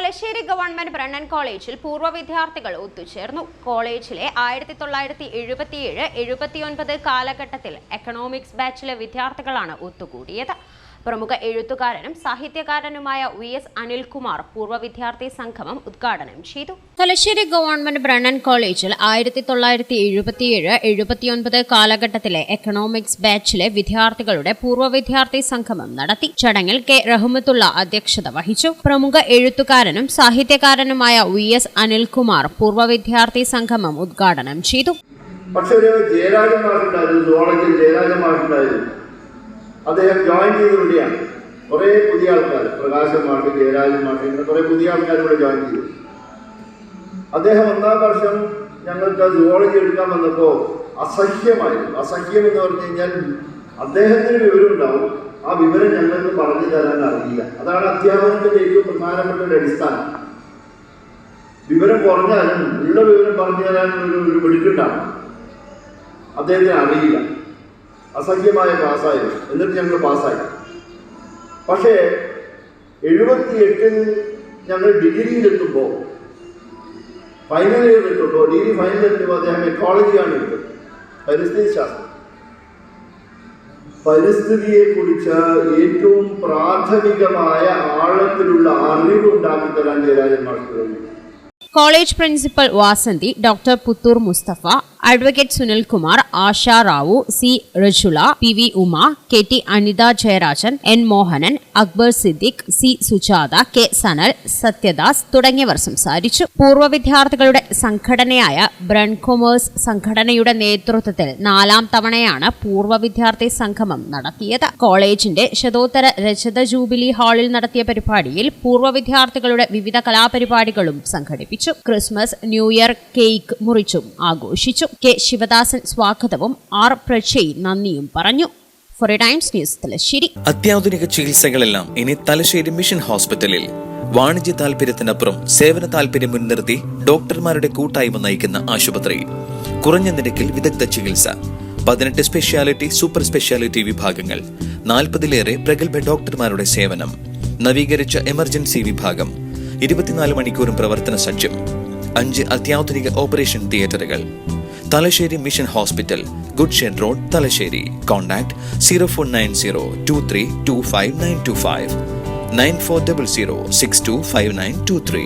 Thalassery government Brennen കോളേജിൽ പൂർവ വിദ്യാർത്ഥികൾ ഒത്തുചേർന്നു. കോളേജിലെ ആയിരത്തി തൊള്ളായിരത്തി എഴുപത്തിയേഴ് എഴുപത്തിയൊൻപത് കാലഘട്ടത്തിൽ എക്കണോമിക്സ് ബാച്ചിലെ വിദ്യാർത്ഥികളാണ് ഒത്തുകൂടിയത്. പ്രമുഖ എഴുത്തുകാരനും സാഹിത്യകാരനുമായ വി എസ് അനിൽകുമാർ പൂർവ വിദ്യാർത്ഥി സംഗമം ഉദ്ഘാടനം ചെയ്തു. തലശ്ശേരി ഗവൺമെന്റ് ബ്രണ്ണൻ കോളേജിൽ ആയിരത്തി തൊള്ളായിരത്തി എഴുപത്തിയേഴ് എഴുപത്തിയൊൻപത് കാലഘട്ടത്തിലെ എക്കണോമിക്സ് ബാച്ചിലെ വിദ്യാർത്ഥികളുടെ പൂർവ വിദ്യാർത്ഥി സംഗമം നടത്തി. ചടങ്ങിൽ കെ. റഹ്മത്തുള്ള അധ്യക്ഷത വഹിച്ചു. പ്രമുഖ എഴുത്തുകാരനും സാഹിത്യകാരനുമായ വി എസ് അനിൽകുമാർ പൂർവ വിദ്യാർത്ഥി സംഗമം ഉദ്ഘാടനം ചെയ്തു. പക്ഷെ ഒരു ജയരാജന്മാരുണ്ടായിരുന്നു സുവോളജിയിൽ ജയരാജൻ മാഷുണ്ടായിരുന്നു അദ്ദേഹം ജോയിൻ ചെയ്തുകൊണ്ടിയാണ് കുറേ പുതിയ ആൾക്കാർ പ്രകാശൻ മാർട്ട് ജയരാജൻ മാർട്ട് ഇങ്ങനെ കുറേ പുതിയ ആൾക്കാർ ഇവിടെ ജോയിൻ ചെയ്തു. അദ്ദേഹം ഒന്നാം വർഷം ഞങ്ങൾക്ക് സുവോളജി എടുക്കാൻ വന്നപ്പോൾ അസഹ്യമായിരുന്നു. അസഹ്യം എന്ന് പറഞ്ഞു കഴിഞ്ഞാൽ അദ്ദേഹത്തിന് വിവരം ഉണ്ടാവും ആ വിവരം ഞങ്ങൾക്ക് പറഞ്ഞു തരാൻ അറിയില്ല. അതാണ് അധ്യാപനത്തിന്റെ ഏറ്റവും പ്രധാനപ്പെട്ട ഒരു അടിസ്ഥാനം. വിവരം കുറഞ്ഞാലും ഉള്ള വിവരം പറഞ്ഞു തരാൻ ഒരു ഒരു മിടുക്കുണ്ടാണ് അദ്ദേഹത്തിന് അറിയില്ല. അസഹ്യമായ ക്ലാസ്സായിരുന്നു എന്നിട്ട് ഞങ്ങൾ പാസ്സായി. പക്ഷേ എഴുപത്തി എട്ടിൽ ഞങ്ങൾ ഡിഗ്രിയിലെത്തുമ്പോൾ ഫൈനൽ ഇയർ എത്തുമ്പോൾ ഡിഗ്രി ഫൈനൽ എത്തുമ്പോൾ അദ്ദേഹം എക്കോളജിയാണ് എടുത്തത് പരിസ്ഥിതി ശാസ്ത്രം. പരിസ്ഥിതിയെക്കുറിച്ച് ഏറ്റവും പ്രാഥമികമായ ആഴത്തിലുള്ള അറിവ് ഉണ്ടാക്കി തരാൻ കഴിഞ്ഞു. College principal Vasanthi doctor Puthur Mustafa advocate Sunilkumar Asha Rao C Rajula P V Uma K T Anitha Jayarajan N Mohanan Akbar Siddique C Sujatha K Sanal Sathyadas തുടങ്ങിയവർ സംസാരിച്ചു. പൂർവ വിദ്യാർത്ഥികളുടെ സംഘടനയായ ബ്രൺകൊമേഴ്സ് സംഘടനയുടെ നേതൃത്വത്തിൽ നാലാം തവണയാണ് പൂർവ വിദ്യാർത്ഥി സംഗമം നടത്തിയത്. കോളേജിന്റെ ശതോത്തര രജത ജൂബിലി ഹാളിൽ നടത്തിയ പരിപാടിയിൽ പൂർവ വിദ്യാർത്ഥികളുടെ വിവിധ കലാപരിപാടികളും സംഘടിപ്പിച്ചു. ക്രിസ്മസ് ന്യൂ ഇയർ കേക്ക് മുറിച്ചും ആഘോഷിച്ചു. കെ ശിവദാസൻ സ്വാഗതവും ആർ പ്രജയ് നന്ദിയും പറഞ്ഞു. Four times news Thalassery. അത്യാധുനിക ചികിത്സകളെല്ലാം ഇനി തലശ്ശേരി മിഷൻ ഹോസ്പിറ്റലിൽ. വാണിജ്യ താല്പര്യത്തിനപ്പുറം സേവന താല്പര്യം മുൻനിർത്തി ഡോക്ടർമാരുടെ കൂട്ടായ്മ നയിക്കുന്ന ആശുപത്രി. കുറഞ്ഞ നിരക്കിൽ വിദഗ്ധ ചികിത്സ. പതിനെട്ട് സ്പെഷ്യാലിറ്റി സൂപ്പർ സ്പെഷ്യാലിറ്റി വിഭാഗങ്ങൾ. നാൽപ്പതിലേറെ പ്രഗത്ഭ ഡോക്ടർമാരുടെ സേവനം. നവീകരിച്ച എമർജൻസി വിഭാഗം. ഇരുപത്തിനാല് മണിക്കൂറും പ്രവർത്തന സജ്ജം. അഞ്ച് അത്യാധുനിക ഓപ്പറേഷൻ തിയേറ്ററുകൾ Thalassery mission hospital good shed road Thalassery. Contact zero four nine zero two three two five nine two five nine four double zero six two five nine two three